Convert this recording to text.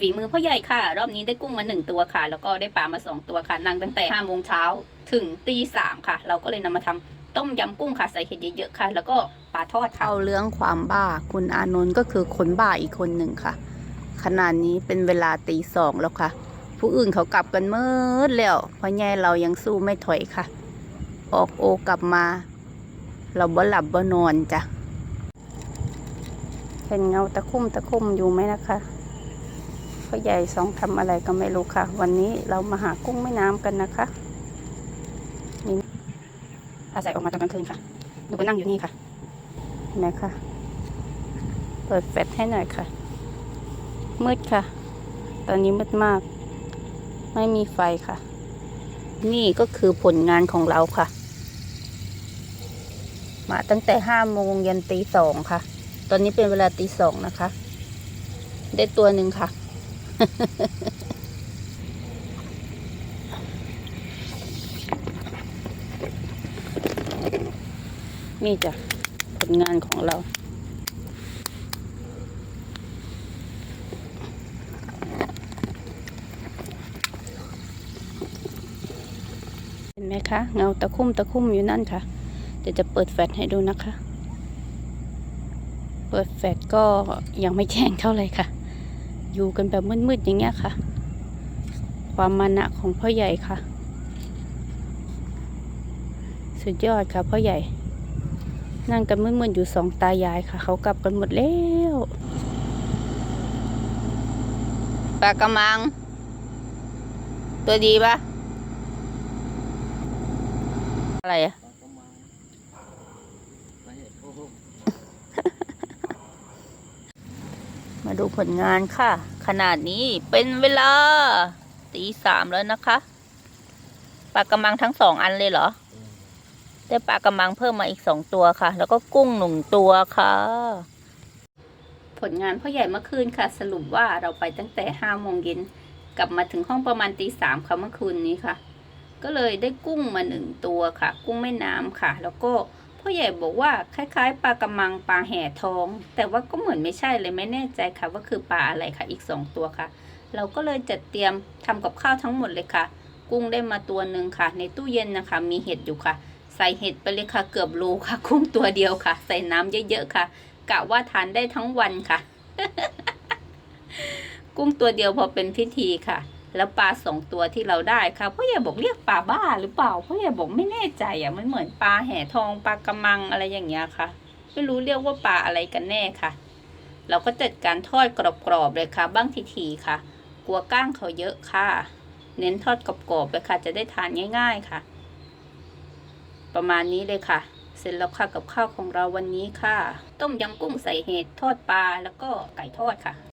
ฝีมือพ่อใหญ่ค่ะ รอบนี้ได้กุ้งมาหนึ่งตัวค่ะ แล้วก็ได้ปลามาสองตัวค่ะนั่งตั้งแต่ห้าโมงเช้าถึงตีสามค่ะ เราก็เลยนำมาทำต้มยำกุ้งค่ะใส่เห็ดเยอะๆค่ะ แล้วก็ปลาทอดค่ะเอาเรื่องความบ้าคุณอานนท์ก็คือคนบ้าอีกคนหนึ่งค่ะ ขนาดนี้เป็นเวลาตีสองแล้วค่ะ ผู้อื่นเขากลับกันเมื่อแล้วพราะแง่เรายังสู้ไม่ถอยค่ะ ออกโอกลับมา เราบ่หลับบ่นอนจ้ะเห็นเงาตะคุ่มตะคุ่มอยู่ไหมนะคะ พ่อใหญ่สองทำอะไรก็ไม่รู้ค่ะ วันนี้เรามาหากุ้งแม่น้ำกันนะคะนี่อาศัยออกมาตอนกลางคืนค่ะหนูก็นั่งอยู่นี่ค่ะเห็นไหมคะเปิดแฟลชให้หน่อยค่ะ มืดค่ะ ตอนนี้มืดมาก ไม่มีไฟค่ะ นี่ก็คือผลงานของเราค่ะ มาตั้งแต่ห้าโมงยันตีสองค่ะ ตอนนี้เป็นเวลาตีสองนะคะ ได้ตัวหนึ่งค่ะ นี่จ้ะผลงานของเรา เห็นไหมคะ เงาตะคุ่มตะคุ่มอยู่นั่นค่ะ เดี๋ยวจะเปิดแฟลชให้ดูนะคะ เปิดแฟลชก็ยังไม่แจ้งเท่าไหร่ค่ะ อยู่กันแบบมืดๆอย่างเงี้ยค่ะ ความมานะของพ่อใหญ่ค่ะ สุดยอดค่ะพ่อใหญ่ นั่งกันมืดๆอยู่สองตายายค่ะ เขากลับกันหมดแล้วปลากระมัง ตัวดีปะอะไรอะ มาดูผลงานค่ะ ขนาดนี้เป็นเวลาตีสามแล้วนะคะปลากระมังทั้งสองอันเลยเหรอได้ปลากระมังเพิ่มมาอีกสองตัวค่ะ แล้วก็กุ้งหนึ่งตัวค่ะ ผลงานพ่อใหญ่เมื่อคืนค่ะ สรุปว่าเราไปตั้งแต่ห้าโมงเย็นกลับมาถึงห้องประมาณตีสามค่ะเมื่อคืนนี้ค่ะ ก็เลยได้กุ้งมาหนึ่งตัวค่ะ กุ้งแม่น้ำค่ะ แล้วก็ พ่อใหญ่บอกว่าคล้ายๆปลากระมังปลาแห่ทอง แต่ว่าก็เหมือนไม่ใช่เลยไม่แน่ใจค่ะว่าคือปลาอะไรค่ะอีกสองตัวค่ะ เราก็เลยจัดเตรียมทำกับข้าวทั้งหมดเลยค่ะ กุ้งได้มาตัวหนึ่งค่ะ ในตู้เย็นนะคะ มีเห็ดอยู่ค่ะ ใส่เห็ดไปเลยค่ะเกือบโลค่ะ กุ้งตัวเดียวค่ะ ใส่น้ำเยอะๆค่ะกะว่าทานได้ทั้งวันค่ะ กุ้งตัวเดียวพอเป็นพิธีค่ะ แล้วปลาสองตัวที่เราได้ค่ะพ่อใหญ่บอกเรียกปลาบ้าหรือเปล่าพ่อใหญ่บอกไม่แน่ใจอะมันเหมือนปลาแห่ทองปลากระมังอะไรอย่างเงี้ยค่ะไม่รู้เรียกว่าปลาอะไรกันแน่ค่ะ เราก็จัดการทอดกรอบๆเลยค่ะ บ้างทีๆค่ะ กลัวก้างเขาเยอะค่ะ เน้นทอดกรอบๆเลยค่ะ จะได้ทานง่าย ๆค่ะ ประมาณนี้เลยค่ะ เสร็จแล้วค่ะกับข้าวของเราวันนี้ค่ะ ต้มยำกุ้งใส่เห็ดทอดปลาแล้วก็ไก่ทอดค่ะ